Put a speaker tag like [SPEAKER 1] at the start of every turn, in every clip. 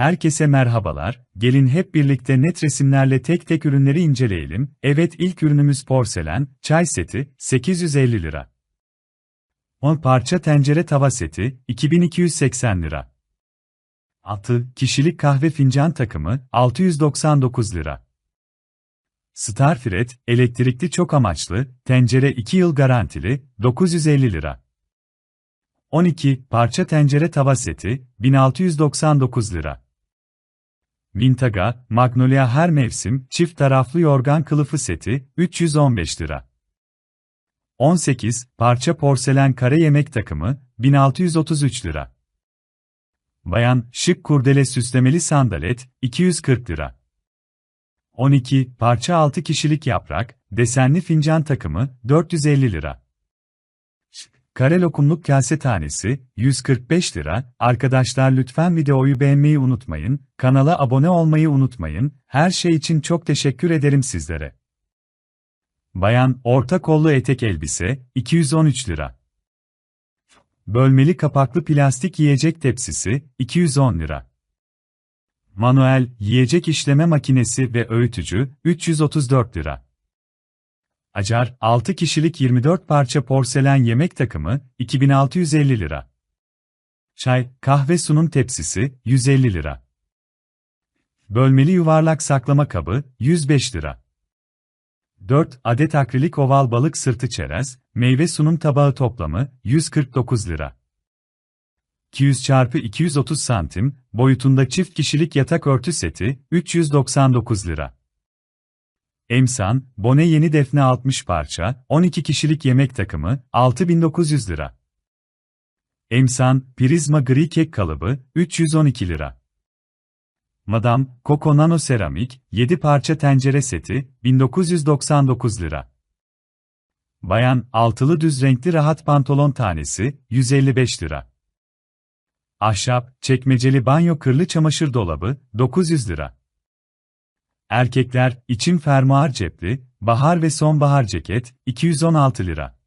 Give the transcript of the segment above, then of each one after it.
[SPEAKER 1] Herkese merhabalar, gelin hep birlikte net resimlerle tek tek ürünleri inceleyelim. Evet ilk ürünümüz porselen, çay seti, 850 lira. 10 parça tencere tava seti, 2280 lira. 6 kişilik kahve fincan takımı, 699 lira. Starfret, elektrikli çok amaçlı, tencere 2 yıl garantili, 950 lira. 12 parça tencere tava seti, 1699 lira. Vintaga, Magnolia her mevsim, çift taraflı yorgan kılıfı seti, 315 lira. 18 parça porselen kare yemek takımı, 1633 lira. Bayan, şık kurdele süslemeli sandalet, 240 lira. 12 parça 6 kişilik yaprak, desenli fincan takımı, 450 lira. Kare lokumluk kase tanesi, 145 lira. Arkadaşlar lütfen videoyu beğenmeyi unutmayın, kanala abone olmayı unutmayın, her şey için çok teşekkür ederim sizlere. Bayan, orta kollu etek elbise, 213 lira. Bölmeli kapaklı plastik yiyecek tepsisi, 210 lira. Manuel, yiyecek işleme makinesi ve öğütücü, 334 lira. Acar, 6 kişilik 24 parça porselen yemek takımı, 2650 lira. Çay, kahve sunum tepsisi, 150 lira. Bölmeli yuvarlak saklama kabı, 105 lira. 4 adet akrilik oval balık sırtı çerez, meyve sunum tabağı toplamı, 149 lira. 200 çarpı 230 santim, boyutunda çift kişilik yatak örtü seti, 399 lira. Emsan, Bone yeni defne 60 parça, 12 kişilik yemek takımı, 6900 lira. Emsan, Prizma gri kek kalıbı, 312 lira. Madame, Coco Nano Seramik, 7 parça tencere seti, 1999 lira. Bayan, altılı düz renkli rahat pantolon tanesi, 155 lira. Ahşap, çekmeceli banyo kırlı çamaşır dolabı, 900 lira. Erkekler, için fermuar cepli, bahar ve sonbahar ceket, 216 lira.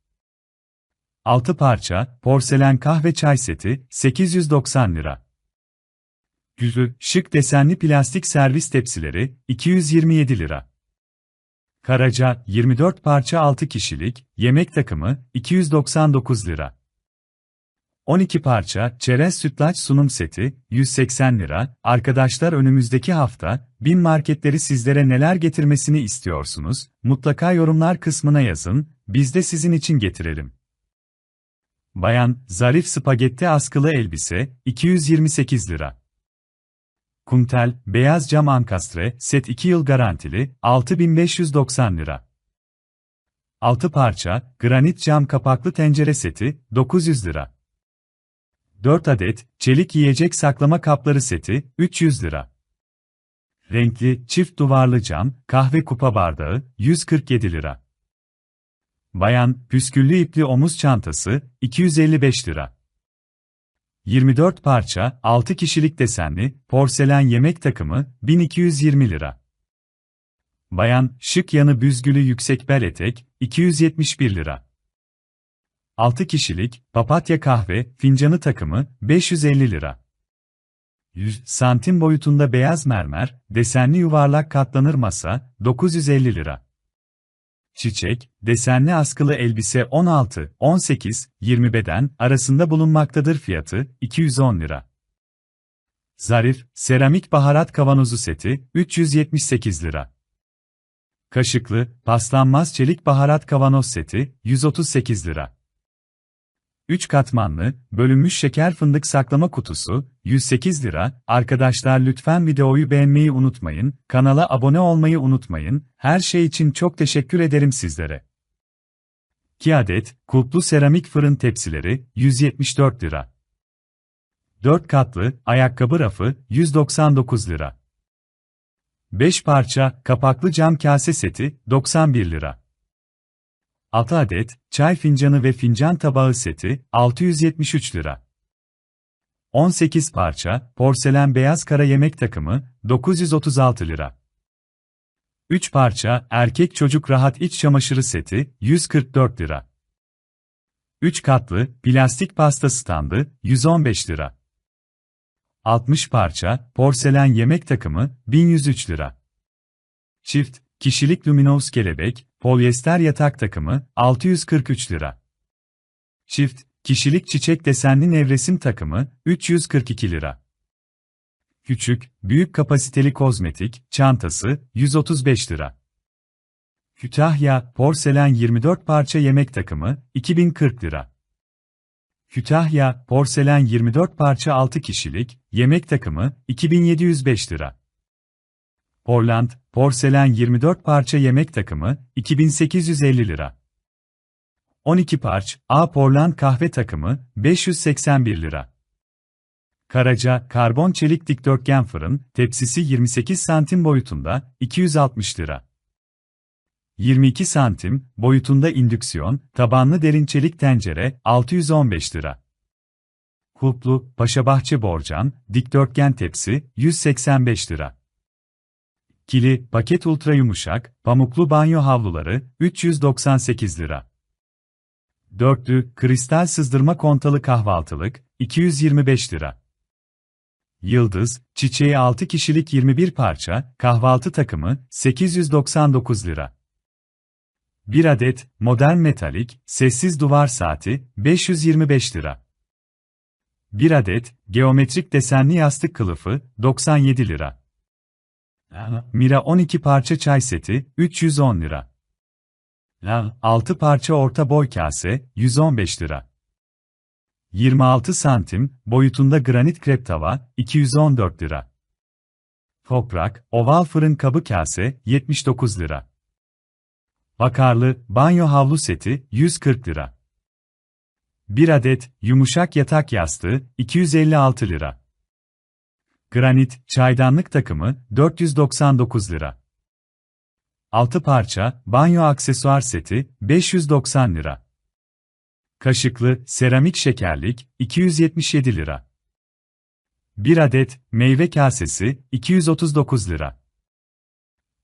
[SPEAKER 1] 6 parça, porselen kahve çay seti, 890 lira. Güzü, şık desenli plastik servis tepsileri, 227 lira. Karaca, 24 parça 6 kişilik, yemek takımı, 299 lira. 12 parça çerez sütlaç sunum seti 180 lira. Arkadaşlar önümüzdeki hafta bin marketleri sizlere neler getirmesini istiyorsunuz? Mutlaka yorumlar kısmına yazın. Biz de sizin için getirelim. Bayan zarif spagetti askılı elbise 228 lira. Kuntel beyaz cam ankastre set 2 yıl garantili 6590 lira. 6 parça granit cam kapaklı tencere seti 900 lira. 4 adet çelik yiyecek saklama kapları seti 300 lira. Renkli çift duvarlı cam kahve kupa bardağı 147 lira. Bayan püsküllü ipli omuz çantası 255 lira. 24 parça 6 kişilik desenli porselen yemek takımı 1220 lira. Bayan şık yanı büzgülü yüksek bel etek 271 lira. 6 kişilik, papatya kahve, fincanı takımı, 550 lira. 100 santim boyutunda beyaz mermer, desenli yuvarlak katlanır masa, 950 lira. Çiçek, desenli askılı elbise 16, 18, 20 beden arasında bulunmaktadır fiyatı, 210 lira. Zarif, seramik baharat kavanozu seti, 378 lira. Kaşıklı, paslanmaz çelik baharat kavanoz seti, 138 lira. 3 katmanlı, bölünmüş şeker fındık saklama kutusu, 108 lira. Arkadaşlar lütfen videoyu beğenmeyi unutmayın, kanala abone olmayı unutmayın, her şey için çok teşekkür ederim sizlere. 2 adet, kulplu seramik fırın tepsileri, 174 lira. 4 katlı, ayakkabı rafı, 199 lira. 5 parça, kapaklı cam kase seti, 91 lira. 6 adet, çay fincanı ve fincan tabağı seti, 673 lira. 18 parça, porselen beyaz kara yemek takımı, 936 lira. 3 parça, erkek çocuk rahat iç çamaşırı seti, 144 lira. 3 katlı, plastik pasta standı, 115 lira. 60 parça, porselen yemek takımı, 1103 lira. Çift, kişilik luminous kelebek, polyester yatak takımı, 643 lira. Çift, kişilik çiçek desenli nevresim takımı, 342 lira. Küçük, büyük kapasiteli kozmetik, çantası, 135 lira. Kütahya, porselen 24 parça yemek takımı, 2040 lira. Kütahya, porselen 24 parça 6 kişilik, yemek takımı, 2705 lira. Portland, porselen 24 parça yemek takımı, 2850 lira. 12 parç, A Portland kahve takımı, 581 lira. Karaca, karbon çelik dikdörtgen fırın, tepsisi 28 santim boyutunda, 260 lira. 22 santim, boyutunda indüksiyon, tabanlı derin çelik tencere, 615 lira. Kulplu, Paşabahçe borcam, dikdörtgen tepsi, 185 lira. Kili, paket ultra yumuşak, pamuklu banyo havluları, 398 lira. Dörtlü, kristal sızdırma kontalı kahvaltılık, 225 lira. Yıldız, çiçeği 6 kişilik 21 parça, kahvaltı takımı, 899 lira. 1 adet, modern metalik, sessiz duvar saati, 525 lira. 1 adet, geometrik desenli yastık kılıfı, 97 lira. Mira 12 parça çay seti, 310 lira. 6 parça orta boy kase, 115 lira. 26 santim, boyutunda granit krep tava, 214 lira. Toprak, oval fırın kabı kase, 79 lira. Bakarlı, banyo havlu seti, 140 lira. 1 adet, yumuşak yatak yastığı, 256 lira. Granit, çaydanlık takımı, 499 lira. 6 parça, banyo aksesuar seti, 590 lira. Kaşıklı, seramik şekerlik, 277 lira. 1 adet, meyve kasesi, 239 lira.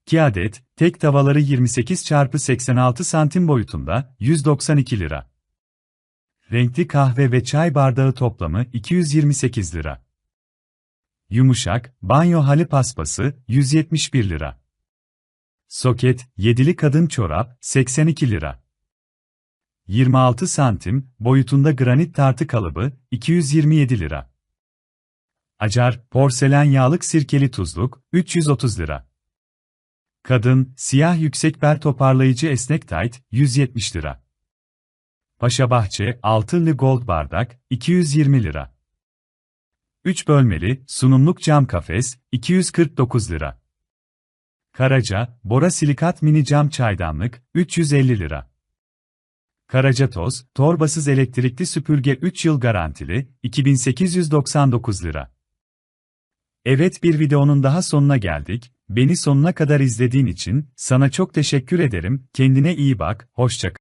[SPEAKER 1] 2 adet, tek tavaları 28 çarpı 86 santim boyutunda, 192 lira. Renkli kahve ve çay bardağı toplamı 228 lira. Yumuşak, banyo halı paspası, 171 lira. Soket, yedili kadın çorap, 82 lira. 26 santim, boyutunda granit tartı kalıbı, 227 lira. Acar, porselen yağlık sirkeli tuzluk, 330 lira. Kadın, siyah yüksek bel toparlayıcı esnek tayt, 170 lira. Paşabahçe, altınlı gold bardak, 220 lira. 3 bölmeli, sunumluk cam kafes, 249 lira. Karaca, Bora silikat mini cam çaydanlık, 350 lira. Karaca toz, torbasız elektrikli süpürge 3 yıl garantili, 2899 lira. Evet bir videonun daha sonuna geldik. Beni sonuna kadar izlediğin için sana çok teşekkür ederim. Kendine iyi bak, hoşça kal.